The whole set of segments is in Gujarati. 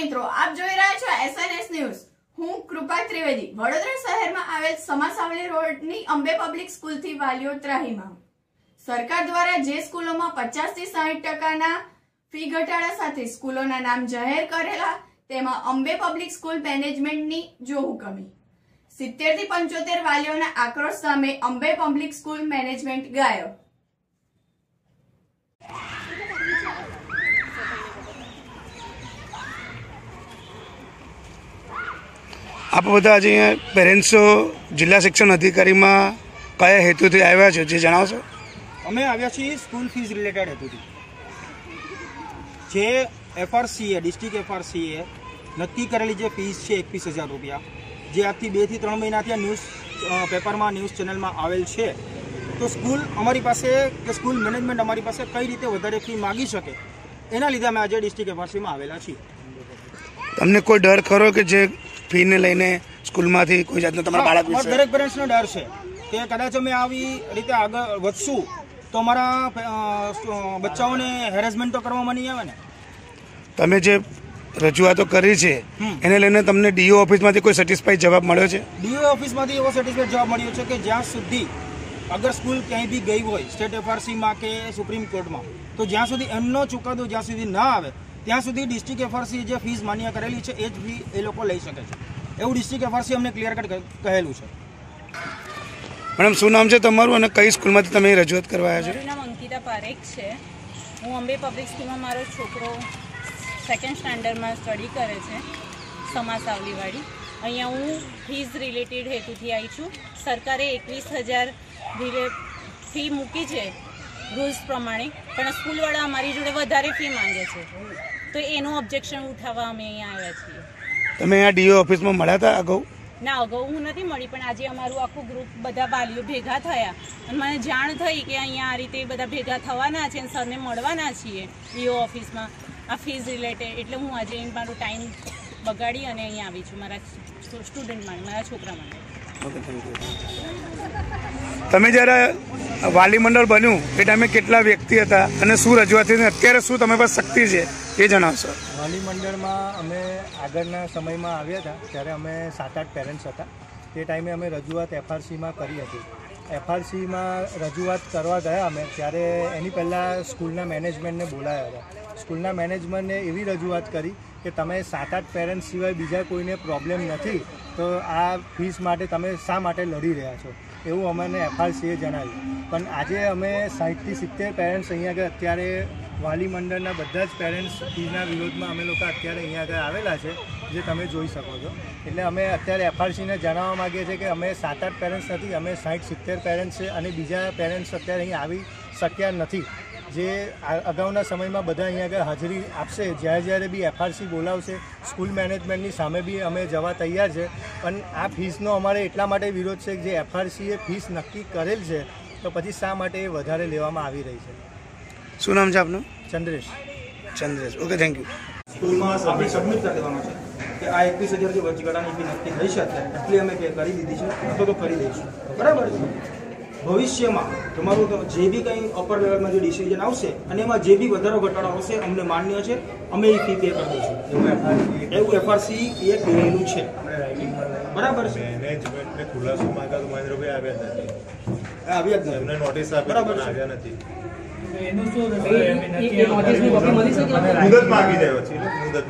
મિત્રો, આપ જોઈ રહ્યા છો એસએનએસ ન્યૂઝ હું કૃપા ત્રિવેદી, વડોદરા શહેરમાં આવેલ સમાસાવલી રોડની અંબે પબ્લિક સ્કૂલથી વાલીઓ ત્રાહીમાં સરકાર દ્વારા જે સ્કૂલોમાં પચાસથી સાહીઠ ટકાના ફી ઘટાડા સાથે સ્કૂલોના નામ જાહેર કરેલા, તેમાં અંબે પબ્લિક સ્કૂલ મેનેજમેન્ટની જોહું કમી સિત્તેરથી પંચોતેર વાલીઓના આક્રોશ સામે અંબે પબ્લિક સ્કૂલ મેનેજમેન્ટ ગાયો આપ બધા આજે અહીંયા પેરેન્ટ્સો જિલ્લા શિક્ષણ અધિકારીમાં કયા હેતુથી આવ્યા છો જે જણાવશો? અમે આવ્યા છીએ સ્કૂલ ફીસ રિલેટેડ હેતુથી. જે એફઆરસીએ ડિસ્ટ્રિક્ટ એફઆરસીએ નક્કી કરેલી જે ફીસ છે એકવીસ હજાર રૂપિયા જે આજથી બેથી ત્રણ મહિનાથી આ ન્યૂઝ પેપરમાં ન્યૂઝ ચેનલમાં આવેલ છે. તો સ્કૂલ અમારી પાસે કે સ્કૂલ મેનેજમેન્ટ અમારી પાસે કઈ રીતે વધારે ફી માગી શકે એના લીધે અમે આજે ડિસ્ટ્રિક્ટ એફઆરસીમાં આવેલા છીએ. તમને કોઈ ડર ખરો કે જે ફીને લઈને સ્કૂલમાંથી કોઈ જાતનો તમારા બાળક વિશે? દરેક પેરેન્ટ્સનો ડર છે કે કદાચ અમે આવી રીતે આગળ વધશું તો અમારા બચ્ચાઓને હેરેસમેન્ટ તો કરવામાં નહીં આવે ને? તમે જે રજૂઆતો કરી છે એને લઈને તમને ડીઓ ઓફિસમાંથી કોઈ સેટિસ્ફાઈ જવાબ મળ્યો છે? ડીઓ ઓફિસમાંથી એવો સર્ટિફિકેટ જવાબ મળ્યો છે કે જ્યાં સુધી અગર સ્કૂલ ક્યાંય બી ગઈ હોય સ્ટેટ એફઆરસીમાં કે સુપ્રીમ કોર્ટમાં તો જ્યાં સુધી એમનો ચુકાદો જ્યાં સુધી ના આવે ત્યાં સુધી ડિસ્ટ્રિક્ટ એફઆરસી જે ફીસ માન્ય કરેલી છે એ જ ફી એ લોકો લઈ શકે છે. એવું ડિસ્ટ્રિક્ટ એફઆરસી અમને ક્લિયર કટ કહેલું છે. મેડમ શું નામ છે તમારું અને કઈ સ્કૂલમાંથી તમે રજૂઆત કરવા આવ્યા છો? મારું નામ અંકિતા પારેખ છે. હું અંબે પબ્લિક સ્કૂલમાં મારો છોકરો સેકન્ડ સ્ટાન્ડર્ડમાં સ્ટડી કરે છે સમાસાવલીવાળી અહીંયા હું ફીઝ રિલેટેડ હેતુથી આવી છું. સરકારે એકવીસ હજાર ફી મૂકી છે રૂલ્સ પ્રમાણે. પણ સ્કૂલવાળા અમારી જોડે વધારે ફી માંગે છે. તો એનું ઓબ્જેક્શન ઉઠાવવા અમે અહીંયા આવ્યા છીએ. તમે અહીંયા ડીઓ ઓફિસમાં મળ્યા હતા અગાઉ? ના અગાઉ હું નથી મળી પણ આજે અમારું આખું ગ્રુપ બધા વાલીઓ ભેગા થયા. અને મને જાણ થઈ કે અહીંયા આ રીતે બધા ભેગા થવાના છે અને સરને મળવાના છીએ ડીઓ ઓફિસમાં આ ફીઝ રિલેટેડ એટલે હું આજે મારો ટાઈમ બગાડી અને અહીંયા આવી છું. મારા સ્ટુડન્ટ માટે મારા છોકરા માટે તમે જ્યારે વાલી મંડળ બન્યું, એ ટાઈમે કેટલા વ્યક્તિ હતા અને શું રજૂઆત અને અત્યારે શું તમે પાસે શક્તિ છે એ જણાવશો. વાલી મંડળમાં અમે આગળના સમયમાં આવ્યા હતા, ત્યારે અમે સાત આઠ પેરેન્ટ્સ હતા. તે ટાઈમે અમે રજૂઆત એફઆરસીમાં કરી હતી. એફઆરસીમાં રજૂઆત કરવા ગયા અમે, ત્યારે એની પહેલાં સ્કૂલના મેનેજમેન્ટને બોલાયા હતા. સ્કૂલના મેનેજમેન્ટને એવી રજૂઆત કરી કે તમે સાત આઠ પેરેન્ટ્સ સિવાય બીજા કોઈને પ્રોબ્લેમ નથી, તો આ ફીસ માટે તમે શા માટે લડી રહ્યા છો? એવું અમને એફઆરસીએ જણાવ્યું. પણ આજે અમે સાહીઠથી સિત્તેર પેરેન્ટ્સ અહીંયા આગળ અત્યારે વાલી મંડળના બધા જ પેરેન્ટ્સ ફીના વિરોધમાં અમે લોકો અત્યારે અહીંયા આગળ આવેલા છે, જે તમે જોઈ શકો છો. એટલે અમે અત્યારે એફઆરસીને જણાવવા માગીએ છીએ કે અમે સાત આઠ પેરેન્ટ્સ નથી, અમે સાઠ સિત્તેર પેરેન્ટ્સ છે અને બીજા પેરેન્ટ્સ અત્યારે અહીંયા આવી શક્યા નથી. જે અગાઉના સમયમાં બધા અહીંયા આગળ હાજરી આપશે જ્યારે જ્યારે બી એફઆરસી બોલાવશે સ્કૂલ મેનેજમેન્ટની સામે બી અમે જવા તૈયાર છે. પણ આ ફીસનો અમારે એટલા માટે વિરોધ છે કે જે એફઆરસીએ ફીસ નક્કી કરેલ છે તો પછી શા માટે એ વધારે લેવામાં આવી રહી છે? શું નામ છે આપનું? Chandresh. Chandresh. Okay thank you સ્કૂલમાં આપણે સબમિટ કરી છે કે આ એકવીસ હજાર જે વચગાળાની ફી નક્કી થઈ છે એટલી અમે કરી દીધી છે અથવા તો કરી દઈશું. બરાબર છે? ભવિષ્યમાં તમારું તો જે બી કંઈ અપર લેવલમાં જે ડિસિઝન આવશે અને એમાં જે બી વધારો ઘટાડો આવશે અમને માન્ય છે અમે એ ફી પે કરી દઈશું એવું એફઆરસી એ કહેલું છે. બરાબર છે. મેનેજમેન્ટને ખુલાસો માંગ્યા તો મહેન્દ્રભાઈ આવ્યા જ નથી. આવ્યા જ નથી. એમને નોટિસ આપી બરાબર આવ્યા નથી. મુદત માંગી દેવો છે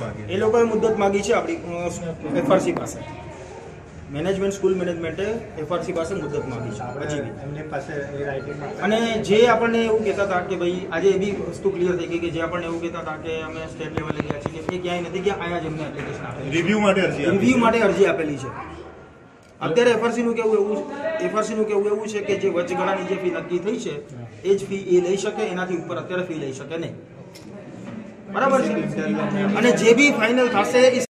માંગી એ લોકોએ મુદત માગી છે આપણી એફઆરસી પાસે. મેનેજમેન્ટ સ્કૂલ મેનેજમેન્ટે એફઆરસી પાસે મુદત માંગી છે હજી બી. એમની પાસે અને જે આપણને એવું કહેતા હતા કે ભાઈ આજે એવી વસ્તુ ક્લિયર થઈ ગઈ કે જે આપણને એવું કહેતા હતા કે અમે સ્ટેટ લેવલે ગયા છીએ એ ક્યાંય નથી કે અહીંયા જ એમને એપ્લિકેશન આપેલી રિવ્યુ માટે અરજી રિવ્યુ માટે અરજી આપેલી છે. અત્યારે એફઆરસી નું કેવું એવું એફઆરસી નું કેવું એવું છે કે જે વચગાળાની જે ફી નક્કી થઈ છે એ જ ફી એ લઈ શકે એનાથી ઉપર અત્યારે ફી લઈ શકે નહીં. બરાબર છે? અને જે બી ફાઇનલ થશે એ